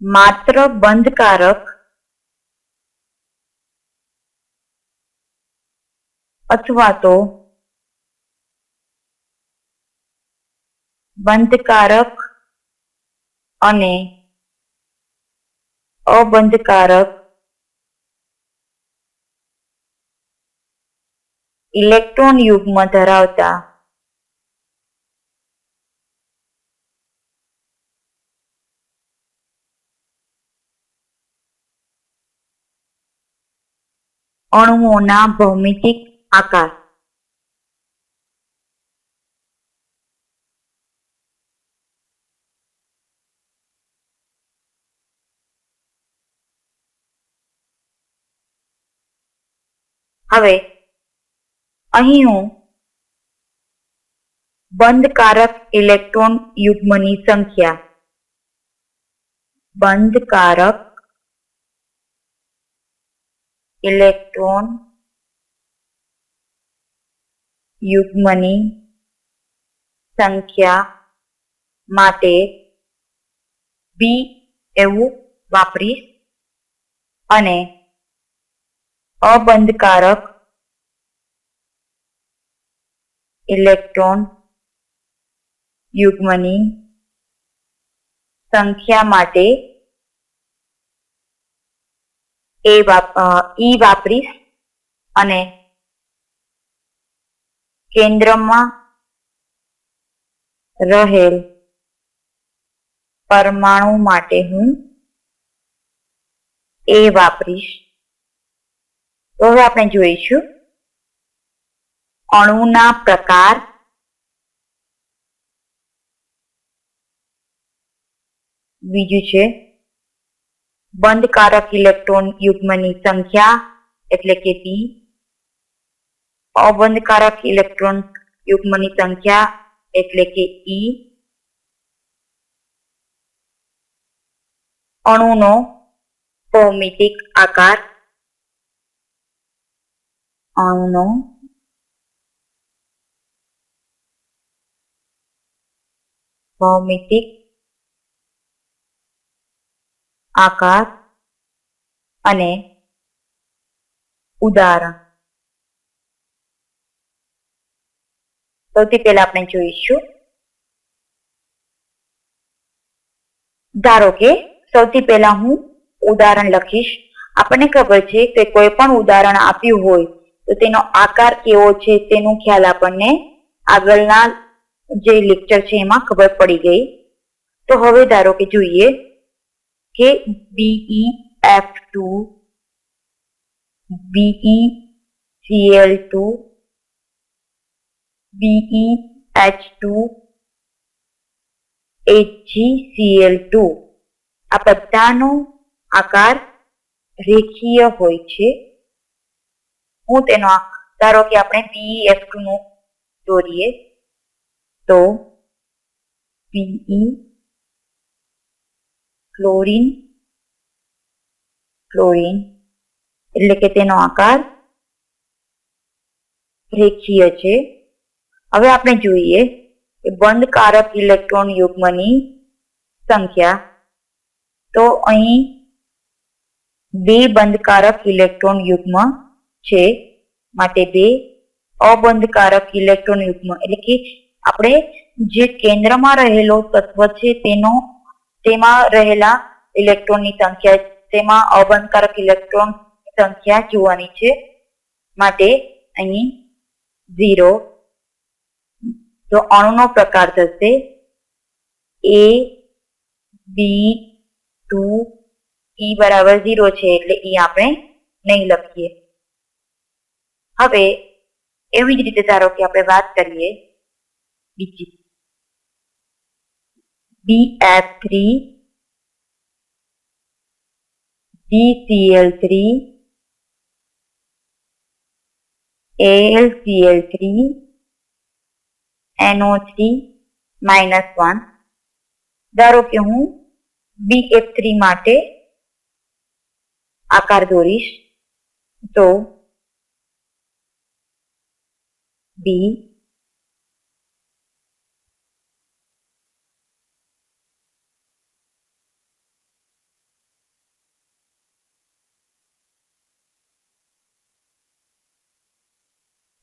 માત્ર બંધકારક અથવા તો બંધકારક અને અબંધકારક ઇલેક્ટ્રોન યુગ્મ ધરાવતા અણુઓના ભૌમિતિક આકાર. હવે અહીં હું બંધકારક ઇલેક્ટ્રોન યુગ્મની સંખ્યા. બંધકારક ઇલેક્ટ્રોન યુગ્મની સંખ્યા માટે બી એવું વાપરીશ અને અબંધકારક ઇલેક્ટ્રોન યુગ્મની સંખ્યા માટે એ ઈ વાપરીશ અને કેન્દ્રમાં રહેલ પરમાણુ માટે હું એ વાપરીશ. તો હવે આપણે જોઈશું. અણુના પ્રકાર બીજું છે બંધકારક ઇલેક્ટ્રોન યુગ્મની સંખ્યા એટલે કે પી અબંધકારક ઇલેક્ટ્રોન યુગ્મની સંખ્યા એટલે કે ઈ અણુનો ભૌમિતિક આકાર. અણુનો ભૌમિતિક આકાર અને ઉદાહરણ. સૌથી પહેલા આપણે જોઈશું. ધારો કે સૌથી પહેલા હું ઉદાહરણ લખીશ. આપણને ખબર છે કે કોઈ પણ ઉદાહરણ આપ્યું હોય તો તેનો આકાર કેવો છે તેનો ખ્યાલ આપણને આગળના જે લેક્ચર છે એમાં ખબર પડી ગઈ. તો હવે ધારો કે જોઈએ B E H two C L two આ બધાનો આકાર રેખીય હોય છે. હું તેનો ધારો કે આપણે બીએફ ટુ નું દોરીએ, તો બીઈ ક્લોરીન ક્લોરીન એટલે કે તેનો આકાર રેખીય છે. હવે આપણે જોઈએ કે બંધકારક ઇલેક્ટ્રોન યુગ્મની સંખ્યા. તો અહીં બે બંધકારક ઇલેક્ટ્રોન યુગ્મ છે, માટે બે અબંધકારક ઇલેક્ટ્રોન યુગ્મ. એટલે કે આપણે જે કેન્દ્રમાં રહેલો તત્વ છે તેનો તેમાં રહેલા ઇલેક્ટ્રોનની સંખ્યા તેમાં અબંધકારક ઇલેક્ટ્રોન સંખ્યા જોવાની છે. માટે અહીં ઝીરો તો અણુનો પ્રકાર થશે એ બી ટુ ઈ બરાબર ઝીરો છે, એટલે ઈ આપણે નહીં લખીએ. હવે એવી જ રીતે ધારો કે આપણે વાત કરીએ બીજી. B F three BCl3 AlCl3 NO3 minus one ધારો કે હું BF3 માટે આકાર દોરીશ તો B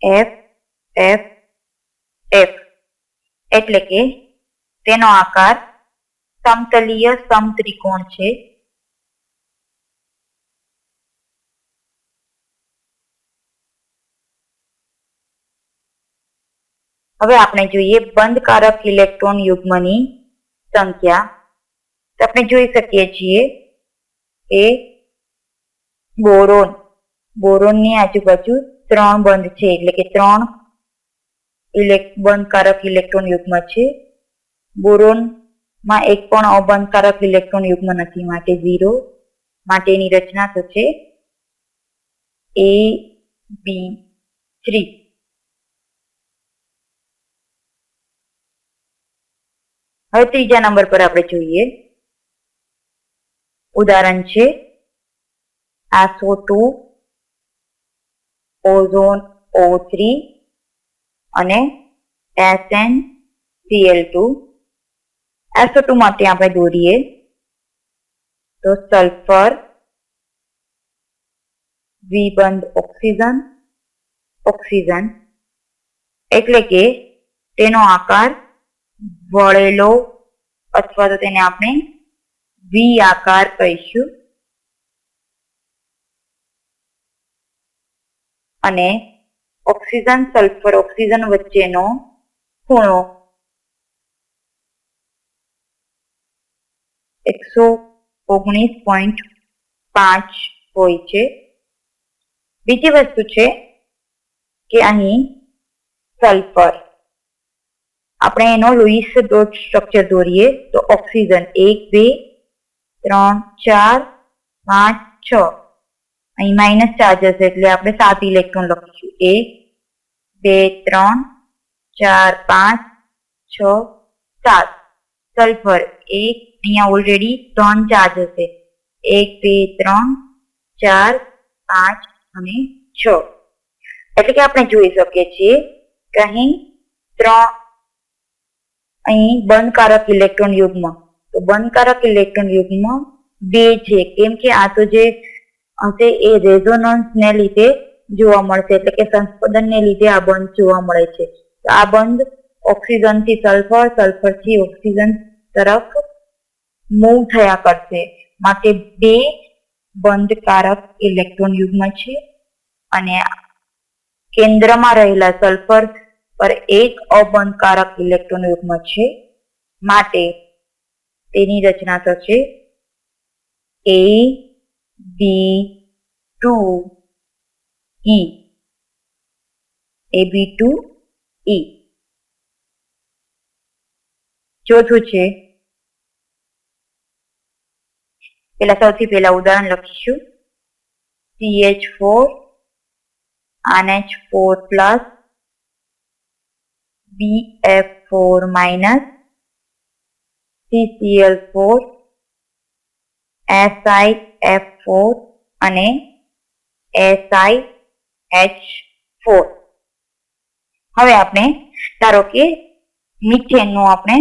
એફ એફ એફ એટલે કે તેનો આકાર સમતલીય સમત્રિકોણ છે. હવે આપણે જોઈએ બંધકારક ઇલેક્ટ્રોન યુગ્મની સંખ્યા. આપણે જોઈ શકીએ છીએ કે બોરોન, બોરોનની આજુબાજુ ત્રણ બંધ છે, એટલે કે ત્રણ બંધકારક ઇલેક્ટ્રોન યુગ્મ છે. બોરોનમાં એક પણ અબંધકારક ઇલેક્ટ્રોન યુગ્મ નથી, માટે ઝીરો. માટેની રચના છે એ બી થ્રી હવે ત્રીજા નંબર પર આપણે જોઈએ. ઉદાહરણ છે આસો ટુ ઓઝોન ઓ થ્રી અને S N C L two S O two માટે આપણે દોરીએ તો સલ્ફર વિબંધ ઓક્સિજન ઓક્સિજન એટલે કે તેનો આકાર વળેલો અથવા તો તેને આપણે વી આકાર કહીશું. અને ઓક્સિજન સલ્ફર ઓક્સિજન વચ્ચેનો ખૂણો એકસો ઓગણીસ પોઈન્ટ પાંચ હોય છે. બીજી વસ્તુ છે કે અહીં સલ્ફર. આપણે એનો લુઈસ ડોટ સ્ટ્રક્ચર દોરીએ તો ઓક્સિજન એક, બે, ત્રણ, ચાર, પાંચ, છ. અહીં માઇનસ ચાર્જ હશે એટલે આપણે સાત ઇલેક્ટ્રોન લખીશું. એક, બે, ત્રણ, ચાર, પાંચ, છ, સાત. સલ્ફર એક, અહીંયા ઓલરેડી ત્રણ ચાર્જ હશે એક, બે, ત્રણ, ચાર, પાંચ અને છ. એટલે કે આપણે જોઈ શકીએ છીએ કે અહીં ત્રણ, અહીં બંધકારક ઇલેક્ટ્રોન યુગ્મ. તો બંધકારક ઇલેક્ટ્રોન યુગ્મ બે છે. કેમ કે આ તો જે હશે એ રેઝોનન્સ ને લીધે જોવા મળશે. એટલે કે સંસ્પદન ને લીધે આ બંધ જોવા મળે છે. આ બંધ ઓક્સિજનથી સલ્ફર સલ્ફરથી ઓક્સિજન તરફ મૂવ થયા કરશે. માટે બે બંધકારક ઇલેક્ટ્રોન યુગ્મ છે અને કેન્દ્રમાં રહેલા સલ્ફર પર એક અબંધકારક ઇલેક્ટ્રોન યુગ્મ છે. માટે તેની રચના થશે એ બી ટુ ઈ. એ બી ટુ ઈ. ચોથું છે. પેલા સૌથી પહેલા ઉદાહરણ લખીશું. CH4 four N H four plus BF4 minus CCl4 SiF4 અને SiH4 હવે આપણે, ધારો કે મિથેનનો આપણે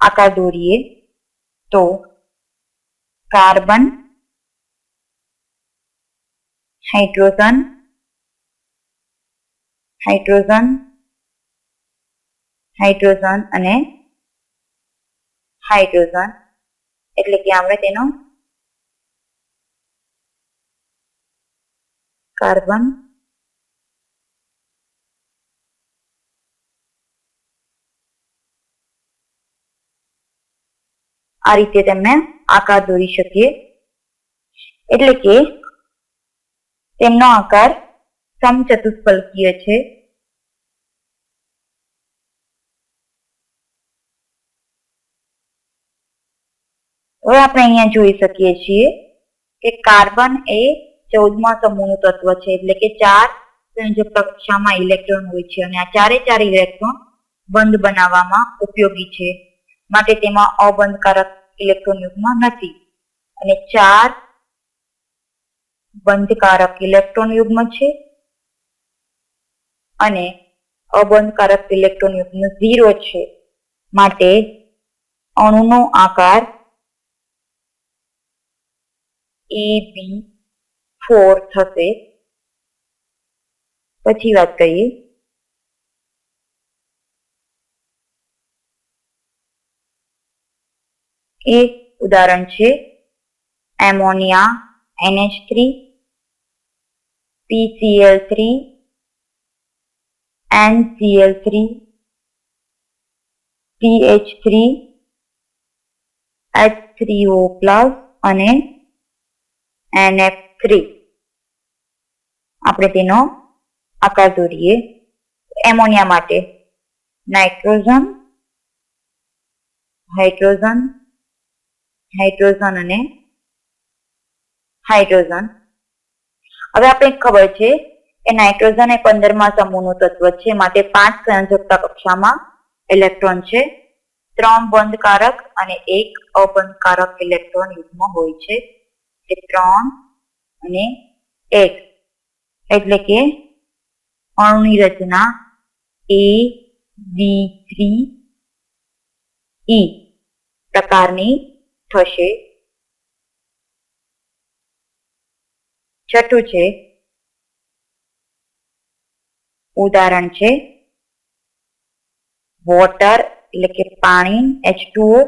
આકાર દોરીએ, તો કાર્બન, હાઇડ્રોજન હાઇડ્રોજન હાઇડ્રોજન અને હાઇડ્રોજન. એટલે કે આપણે તેનો કાર્બન આ રીતે તેમને આકાર દોરી શકીએ. એટલે કે તેમનો આકાર સમચતુષ્ફલકીય છે. હવે આપણે અહીંયા જોઈ શકીએ છીએ કે કાર્બન એ ચૌદમા સમૂહનું તત્વ છે. એટલે કે ચાર સંયોજક કક્ષામાં ઇલેક્ટ્રોન હોય છે. અને આ ચારે ચાર ઇલેક્ટ્રોન બંધ બનાવવામાં ઉપયોગી છે. માટે તેમાં અબંધકારક ઇલેક્ટ્રોન યુગમાં નથી. અને ચાર બંધકારક ઇલેક્ટ્રોન યુગ્મ છે. અને અબંધકારક ઇલેક્ટ્રોન યુગ્મ ઝીરો છે. માટે અણુનો આકાર એ બી ફોર થશે. પછી વાત કરીએ. એક ઉદાહરણ છે. Ammonia, N H three, P C L three, N C L three, P H three, H three O plus અને એનએફ થ્રી. આપણે તેનો આકાર દોરીએ. એમોનિયા માટે નાઇટ્રોજન, હાઇડ્રોજન હાઇડ્રોજન અને હાઇડ્રોજન. હવે આપણે ખબર છે કે નાઇટ્રોજન એ પંદરમા સમૂહનું તત્વ છે, માટે પાંચ સંયોજકતા કક્ષામાં ઇલેક્ટ્રોન છે. ત્રણ બંધકારક અને એક અબંધકારક ઇલેક્ટ્રોન યુગ્મ હોય છે. એ ત્રણ અને એક. એટલે કે અણુની રચના એ બી થ્રી ઈ પ્રકારની થશે. છઠ્ઠું છે, ઉદાહરણ છે વોટર એટલે કે પાણી H two O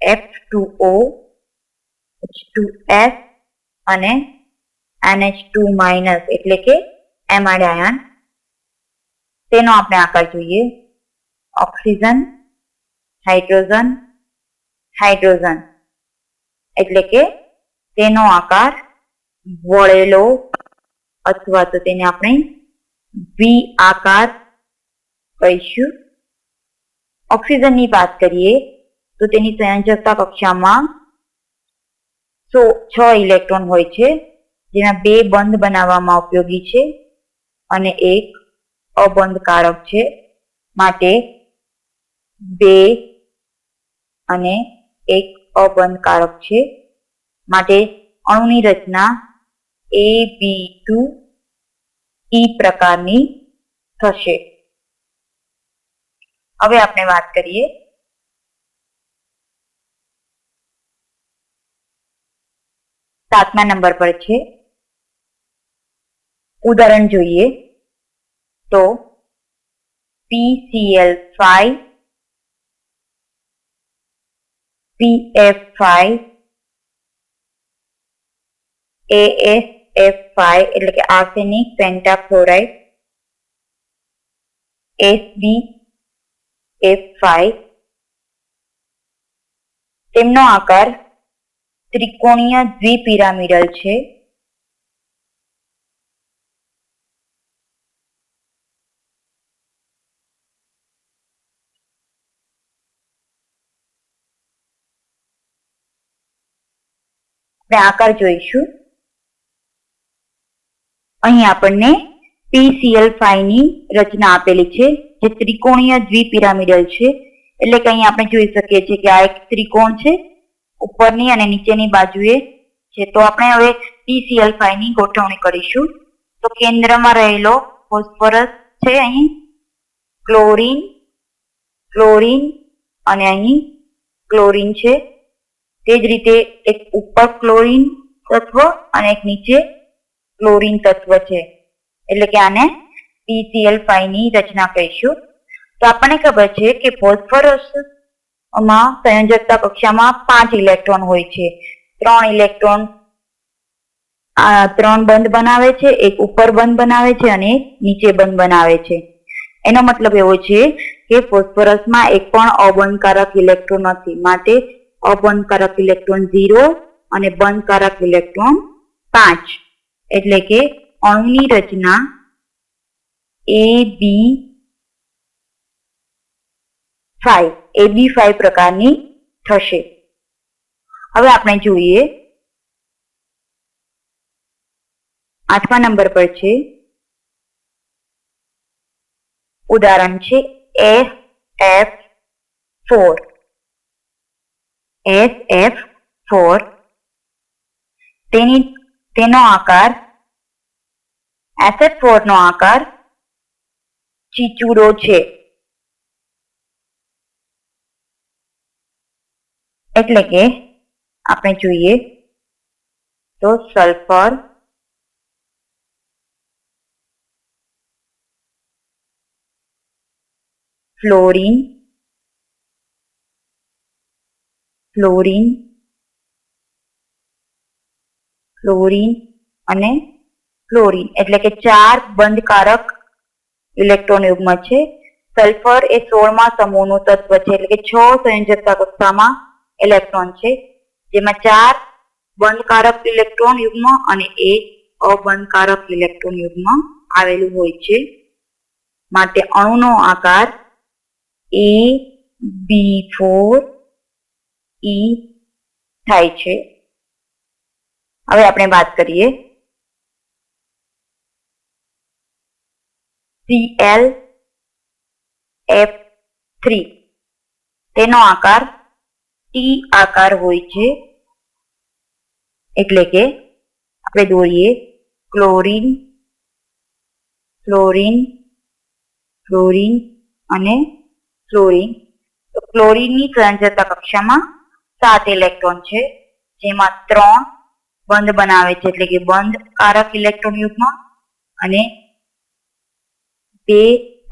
F two O H two F અને એનએચ ટુ માઇનસ એટલે કે એમાઇડ આયન તેનો આપણે આકાર જોઈએ. ઓક્સિજન હાઇડ્રોજન હાઇડ્રોજન એટલે કે તેનો આકાર વળેલો અથવા તો તેને આપણે વી આકાર કહીશું. ઓક્સિજનની વાત કરીએ તો તેની સંયોજકતા કક્ષામાં સો, છ ઇલેક્ટ્રોન હોય છે. જેમાં બે બંધ બનાવવામાં ઉપયોગી છે અને એક અબંધ કારક છે. માટે બે અને એક અબંધ કારક છે. માટે અણુની રચના એ બી ટુ ઈ પ્રકારની થશે. હવે આપણે વાત કરીએ સાતમા નંબર પર છે. ઉદાહરણ જોઈએ તો PCl five PF five ASF five એટલે કે આર્સેનિક પેન્ટાફ્લોરાઇડ એફ ફાઈવ તેમનો આકાર ત્રિકોણીય દ્વિપિરામિડલ છે. આપણે આકાર જોઈશું. અહીં આપણને પીસીએલ ફાઈવની રચના આપેલી છે, જે ત્રિકોણીય દ્વિપિરામિડલ છે. એટલે કે અહીં આપણે જોઈ શકીએ છીએ કે આ એક ત્રિકોણ છે, ઉપરની અને નીચેની બાજુએ છે. તો આપણે હવે પીસીએલ ફાઈવની ગોઠવણી કરીશું. તો કેન્દ્રમાં રહેલો ફોસ્ફરસ છે અહીં. ક્લોરીન ક્લોરીન અને અહીં ક્લોરીન છે. તે જ રીતે એક ઉપર ક્લોરીન તત્વ અને એક નીચે ક્લોરીન તત્વ છે. એટલે કે આને પીસીએલ ફાઈવની રચના કહીશું. તો આપણને ખબર છે કે ફોસ્ફરસમાં સંયોજકતા કક્ષામાં પાંચ ઇલેક્ટ્રોન હોય છે. ત્રણ ઇલેક્ટ્રોન ત્રણ બંધ બનાવે છે, એક ઉપર બંધ બનાવે છે અને નીચે બંધ બનાવે છે. એનો મતલબ એવો છે કે ફોસ્ફરસમાં એક પણ અબંધકારક ઇલેક્ટ્રોન નથી. માટે અબંધકારક ઇલેક્ટ્રોન ઝીરો અને બંધકારક ઇલેક્ટ્રોન પાંચ. એટલે કે અણુની રચના એ બી ફાઈવ. એ બી ફાઈવ પ્રકારની થશે. હવે આપણે જોઈએ આઠમા નંબર પર છે. ઉદાહરણ છે F F four S F four आकार एस एफ़ फोर नो आकार चीचूड़ो छे जुए तो सल्फ़र फ्लोरीन ફ્લોરિન ફ્લોરિન અને ફ્લોરિન એટલે કે ચાર બંધકારક ઇલેક્ટ્રોન યુગ્મ છે. સલ્ફર એ સોળમા સમૂહનું તત્વ છે. એટલે કે છ સંયોજકતા કક્ષામાં ઇલેક્ટ્રોન છે. જેમાં ચાર બંધકારક ઇલેક્ટ્રોન યુગ્મ અને એક અબંધકારક ઇલેક્ટ્રોન યુગ્મ આવેલું હોય છે. માટે અણુનો આકાર એ બી ફોર ઈ થાય છે. હવે આપણે વાત કરીએ. Cl એફ થ્રી તેનો આકાર ટી આકાર હોય છે. એટલે કે આપણે દોરીએ. ક્લોરીન ફ્લોરિન ફ્લોરિન અને ફ્લોરિન તો ક્લોરીનની સંજતા કક્ષામાં સાત ઇલેક્ટ્રોન છે, જેમાં ત્રણ બંધ બનાવે છે, એટલે કે બંધ કારક ઇલેક્ટ્રોન યુગમાં અને બે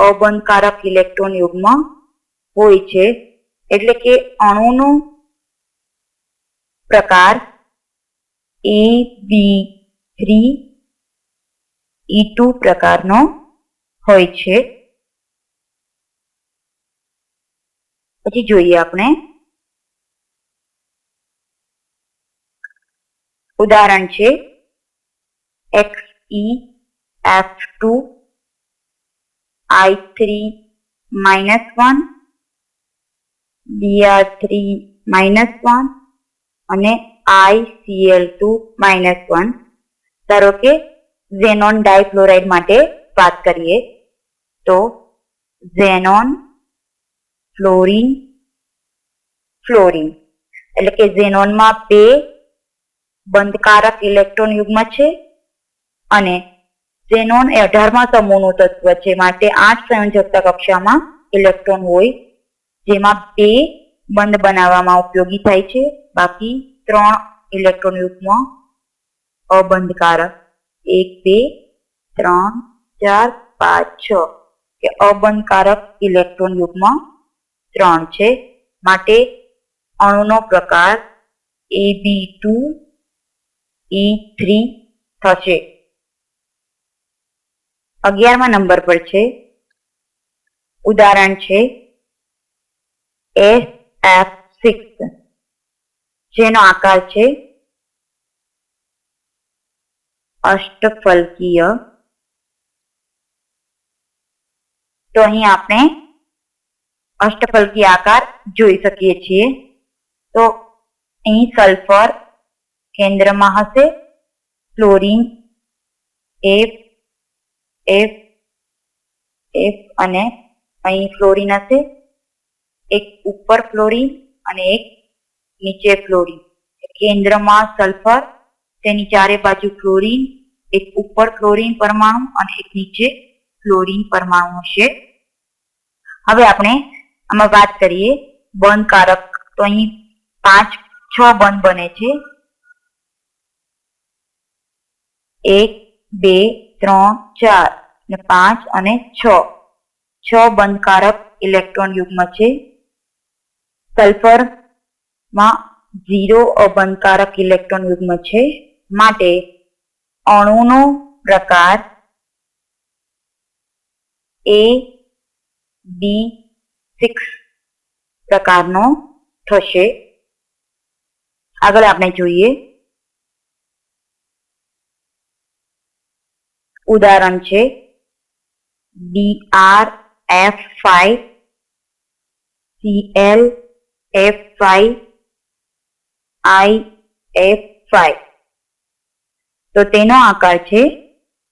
અબંધકારક ઇલેક્ટ્રોન યુગમાં હોય છે. એટલે કે અણુનો પ્રકાર A, B, three, E two પ્રકારનો હોય છે. પછી જોઈએ આપણે ઉદાહરણ છે X E F two I three minus one B R three minus one અને I C L two minus one ધારો કે ઝેનોન ડાયફ્લોરાઇડ માટે વાત કરીએ, તો ઝેનોન ફ્લોરિન ફ્લોરિન એટલે કે ઝેનોનમાં બે બંધકારક ઇલેક્ટ્રોન યુગ્મ છે અને ઝેનોન એ અઢારમા સમૂહનું તત્વ છે. માટે આઠ સંયોજકતા કક્ષામાં ઇલેક્ટ્રોન હોય, જેમાં બે બંધ બનાવવામાં ઉપયોગી થાય છે. બાકી ત્રણ ઇલેક્ટ્રોન યુગ્મ અબંધકારક. એક, બે, ત્રણ, ચાર, પાંચ, છ કે અબંધકારક ઇલેક્ટ્રોન યુગ્મ ત્રણ છે. માટે અણુનો પ્રકાર A B two E three થશે. અગિયારમા નંબર પર છે. ઉદાહરણ છે. એસ એફ સિક્સ જેનો આકાર છે. અષ્ટફલકીય. તો અહીં આપણે અષ્ટફલકીય આકાર જોઈ શકીએ છીએ. તો અહીં સલ્ફર કેન્દ્રમાં હશે. ફ્લોરિન, એફ એફ એફ અને અહીં ફ્લોરિન હશે. એક ઉપર ફ્લોરિન અને એક નીચે ફ્લોરિન. કેન્દ્રમાં સલ્ફર, તેની ચારે બાજુ ફ્લોરિન, એક ઉપર ફ્લોરિન પરમાણુ અને એક નીચે ફ્લોરિન પરમાણુ હશે. હવે આપણે આમાં વાત કરીએ બંધ કારક તો અહીં પાંચ, છ બંધ બને છે. એક, બે, ત્રણ, ચાર ને પાંચ અને છ. છ બંધકારક ઇલેક્ટ્રોન યુગ્મ છે. સલ્ફરમાં ઝીરો અબંધકારક ઇલેક્ટ્રોન યુગ્મ છે. માટે અણુનો પ્રકાર એ બી સિક્સ પ્રકારનો થશે. આગળ આપણે જોઈએ. ઉદાહરણ છે. D R F five C L F five I F five તો તેનો આકાર છે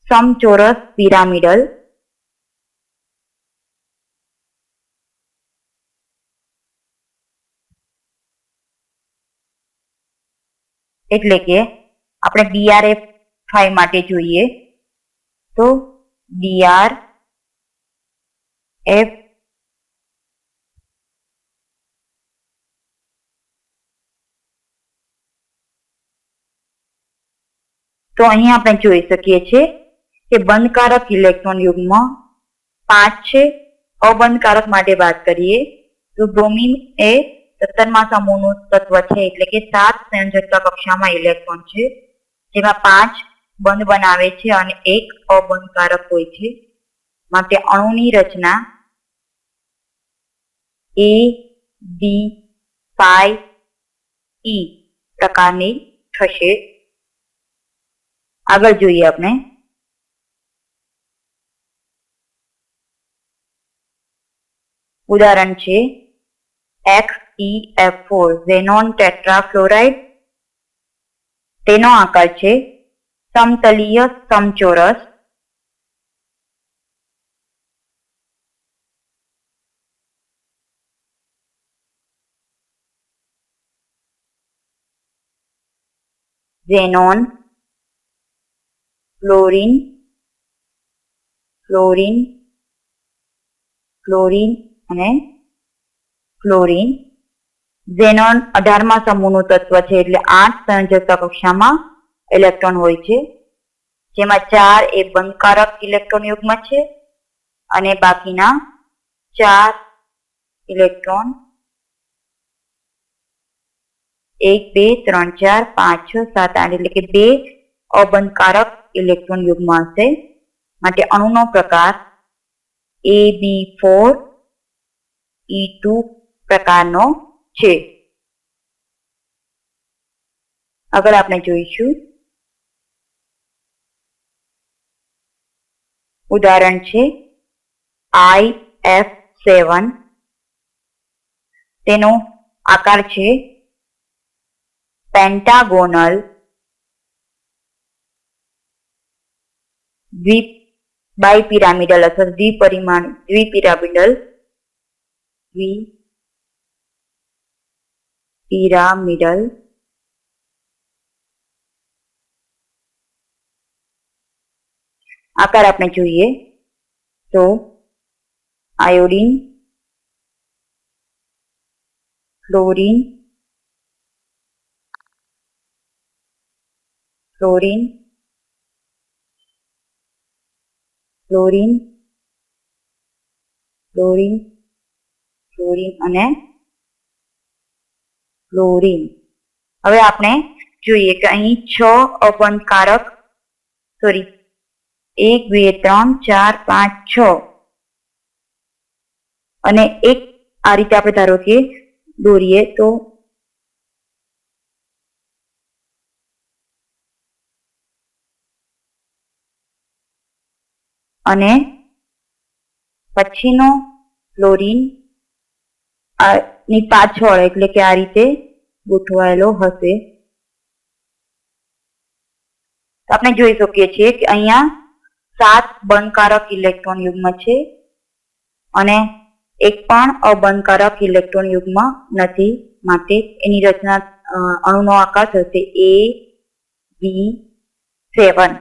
સમચોરસ પિરામિડલ. એટલે કે આપણે બીઆરએફ ફાઈવ માટે જોઈએ. તો બીઆર એફ તો અહીં આપણે જોઈ શકીએ છીએ કે બંધકારક ઇલેક્ટ્રોન યુગમાં પાંચ છે. અબંધકારક માટે વાત કરીએ તો બ્રોમિન એ સત્તરમા સમૂહનું તત્વ છે. એટલે કે સાત સંયોજકતા કક્ષામાં ઇલેક્ટ્રોન છે. જેમાં પાંચ બંધ બનાવે છે અને એક અબંધકારક હોય છે. માટે અણુની રચના એ બી ફાઈવ ઈ પ્રકારની થશે. આગળ જોઈએ આપણે. ઉદાહરણ છે X E F four xenon tetrafluoride તેનો આકાર છે સમતલીય સમચોરસ ઝેનોન ફ્લોરિન ફ્લોરિન ફ્લોરિન અને ક્લોરિન ઝેનોન અઢારમા સમૂહનું તત્વ છે, એટલે આઠ સંયોજક કક્ષામાં ઇલેક્ટ્રોન હોય છે, જેમાં ચાર એ બંધકારક ઇલેક્ટ્રોન યુગ્મ છે અને બાકીના ચાર ઇલેક્ટ્રોન, એક, બે, ત્રણ, ચાર, પાંચ, છ, સાત, આઠ, એટલે કે બે અબંધકારક ઇલેક્ટ્રોન યુગ્મ હશે. માટે અણુનો પ્રકાર A B four E two પ્રકારનો છે. આગળ આપણે જોઈશું. ઉદાહરણ છે આઈ એફ સેવન તેનો આકાર છે પેન્ટાગોનલ દ્વિ બાયપિરામિડલ અથવા દ્વિપરિમાણ દ્વિપિરામિડલ દ્વિ પિરામિડલ આકાર આપણે જોઈએ તો iodine fluorine fluorine fluorine fluorine fluorine અને ફ્લોરિન હવે આપણે જોઈએ કે અહીં છ અબંધકારક સોરી એક, બે, ત્રણ, ચાર, પાંચ, છ. અને એક આ રીતે આપણે ધારો કે દોરીએ તો અને પછીનો ફ્લોરિનની પાછળ એટલે કે આ રીતે ગોઠવાયેલો હશે. આપણે જોઈ શકીએ છીએ કે અહીંયા સાત બંધકારક ઇલેક્ટ્રોન યુગ્મ છે અને એક પણ અબંધકારક ઇલેક્ટ્રોન યુગ્મ નથી. માટે એની રચના અણુનો આકાર થશે એ બી સેવન.